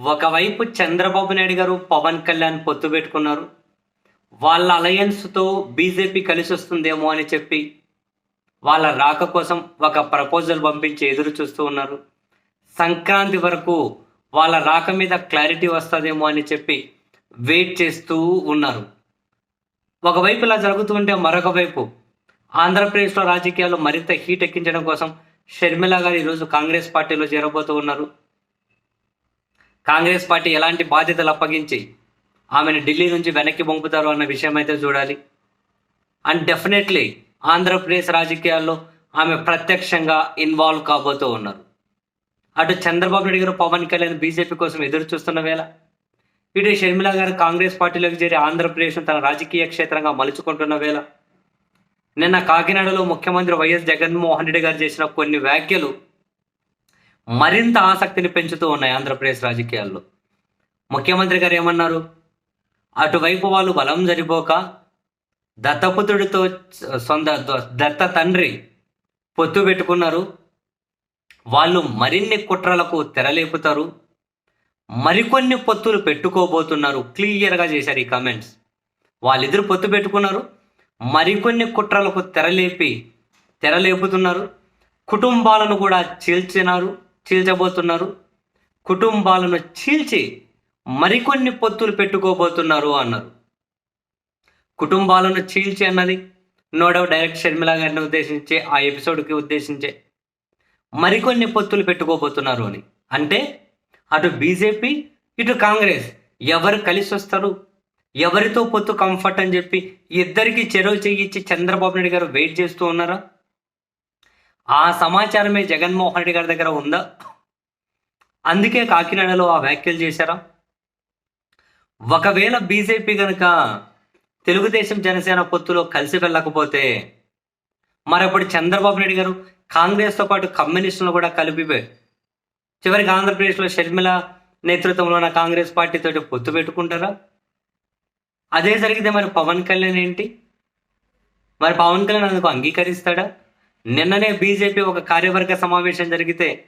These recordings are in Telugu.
ఒకవైపు చంద్రబాబు నాయుడు గారు పవన్ కళ్యాణ్ పొత్తు పెట్టుకున్నారు. వాళ్ళ అలయన్స్తో బీజేపీ కలిసి వస్తుందేమో అని చెప్పి వాళ్ళ రాక కోసం ఒక ప్రపోజల్ పంపించి ఎదురు చూస్తూ ఉన్నారు. సంక్రాంతి వరకు వాళ్ళ రాక మీద క్లారిటీ వస్తుందేమో అని చెప్పి వెయిట్ చేస్తూ ఉన్నారు. ఒకవైపు ఇలా జరుగుతుంటే మరొక వైపు ఆంధ్రప్రదేశ్లో రాజకీయాలు మరింత హీట్ ఎక్కించడం కోసం షర్మిల గారు ఈరోజు కాంగ్రెస్ పార్టీలో చేరబోతూ ఉన్నారు. కాంగ్రెస్ పార్టీ ఎలాంటి బాధ్యతలు అప్పగించి ఆమెను ఢిల్లీ నుంచి వెనక్కి పంపుతారు అన్న విషయం అయితే చూడాలి. అండ్ డెఫినెట్లీ ఆంధ్రప్రదేశ్ రాజకీయాల్లో ఆమె ప్రత్యక్షంగా ఇన్వాల్వ్ కాబోతూ ఉన్నారు. అటు చంద్రబాబు నాయుడు గారు పవన్ కళ్యాణ్ బీజేపీ కోసం ఎదురు చూస్తున్న వేళ ఇటు షర్మిల గారు కాంగ్రెస్ పార్టీలోకి చేరి ఆంధ్రప్రదేశ్ తన రాజకీయ క్షేత్రంగా మలుచుకుంటున్న వేళ నిన్న కాకినాడలో ముఖ్యమంత్రి వైఎస్ జగన్మోహన్ రెడ్డి గారు చేసిన కొన్ని వ్యాఖ్యలు మరింత ఆసక్తిని పెంచుతూ ఉన్నాయి ఆంధ్రప్రదేశ్ రాజకీయాల్లో. ముఖ్యమంత్రి గారు ఏమన్నారు? అటువైపు వాళ్ళు బలం జరిపోక దత్తపుత్రుడితో సొంత దత్త తండ్రి పొత్తు పెట్టుకున్నారు. వాళ్ళు మరిన్ని కుట్రలకు తెరలేపుతారు. మరికొన్ని పొత్తులు పెట్టుకోబోతున్నారు. క్లియర్గా చేశారు ఈ కామెంట్స్. వాళ్ళిద్దరు పొత్తు పెట్టుకున్నారు. మరికొన్ని కుట్రలకు తెరలేపి తెరలేపుతున్నారు. కుటుంబాలను కూడా చీల్చినారు. చీల్చబోతున్నారు. కుటుంబాలను చీల్చి మరికొన్ని పొత్తులు పెట్టుకోబోతున్నారు అన్నారు. కుటుంబాలను చీల్చి అన్నది నో డౌట్ డైరెక్ట్ షర్మిల గారిని ఉద్దేశించే ఆ ఎపిసోడ్కి ఉద్దేశించే మరికొన్ని పొత్తులు పెట్టుకోబోతున్నారు అని. అంటే అటు బీజేపీ ఇటు కాంగ్రెస్ ఎవరు కలిసి వస్తారు ఎవరితో పొత్తు కంఫర్ట్ అని చెప్పి ఇద్దరికి చెరువు చేయించి చంద్రబాబు నాయుడు గారు వెయిట్ చేస్తూ ఉన్నారా? ఆ సమాచారమే జగన్మోహన్ రెడ్డి గారి దగ్గర ఉందా? అందుకే కాకినాడలో ఆ వ్యాఖ్యలు చేశారా? ఒకవేళ బీజేపీ కనుక తెలుగుదేశం జనసేన పొత్తులో కలిసి వెళ్ళకపోతే మరప్పుడు చంద్రబాబు నాయుడు గారు కాంగ్రెస్తో పాటు కమ్యూనిస్టులను కూడా కలిపి చివరికి ఆంధ్రప్రదేశ్లో షర్మిల నేతృత్వంలో ఉన్న కాంగ్రెస్ పార్టీతో పొత్తు పెట్టుకుంటారా? అదే జరిగితే మరి పవన్ కళ్యాణ్ ఏంటి? మరి పవన్ కళ్యాణ్ అందుకు అంగీకరిస్తాడా? నిన్ననే బీజేపీ ఒక కార్యవర్గ సమావేశం జరిగితే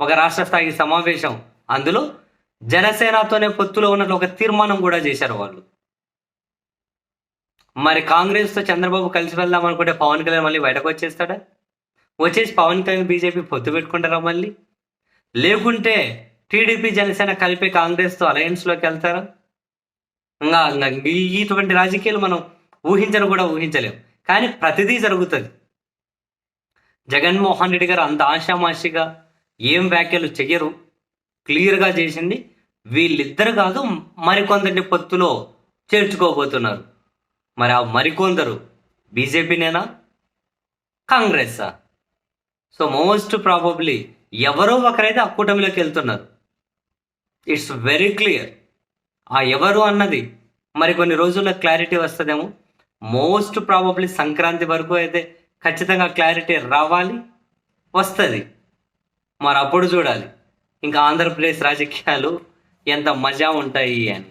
ఒక రాష్ట్ర స్థాయి సమావేశం అందులో జనసేనతోనే పొత్తులో ఉన్నట్లు ఒక తీర్మానం కూడా చేశారు వాళ్ళు. మరి కాంగ్రెస్తో చంద్రబాబు కలిసి వెళ్దాం అనుకుంటే పవన్ కళ్యాణ్ మళ్ళీ బయటకు వచ్చేస్తాడా? వచ్చేసి పవన్ కళ్యాణ్ బీజేపీ పొత్తు పెట్టుకుంటారా మళ్ళీ? లేకుంటే టీడీపీ జనసేన కలిపి కాంగ్రెస్తో అలయన్స్లోకి వెళ్తారా? ఇంకా ఇటువంటి రాజకీయాలు మనం ఊహించను కూడా ఊహించలేం. కానీ ప్రతిదీ జరుగుతుంది. జగన్మోహన్ రెడ్డి గారు అంత ఆశామాషిగా ఏం వ్యాఖ్యలు చెయ్యరు. క్లియర్గా చేసింది వీళ్ళిద్దరు కాదు మరికొందరిని పొత్తులో చేర్చుకోబోతున్నారు. మరి ఆ మరికొందరు బీజేపీనేనా కాంగ్రెస్సా? సో మోస్ట్ ప్రాబబ్లీ ఎవరో ఒకరైతే ఆ కూటమిలోకి వెళ్తున్నారు. It's very clear. ఆ ఎవరు అన్నది మరి కొన్ని రోజుల్లో క్లారిటీ వస్తుందేమో. మోస్ట్ ప్రాబబ్లీ సంక్రాంతి వరకు అయితే ఖచ్చితంగా క్లారిటీ రావాలి వస్తుంది. మరి అప్పుడు చూడాలి. ఇంకా ఆంధ్రప్రదేశ్ రాజకీయాలు ఎంత మజా ఉంటాయి అని.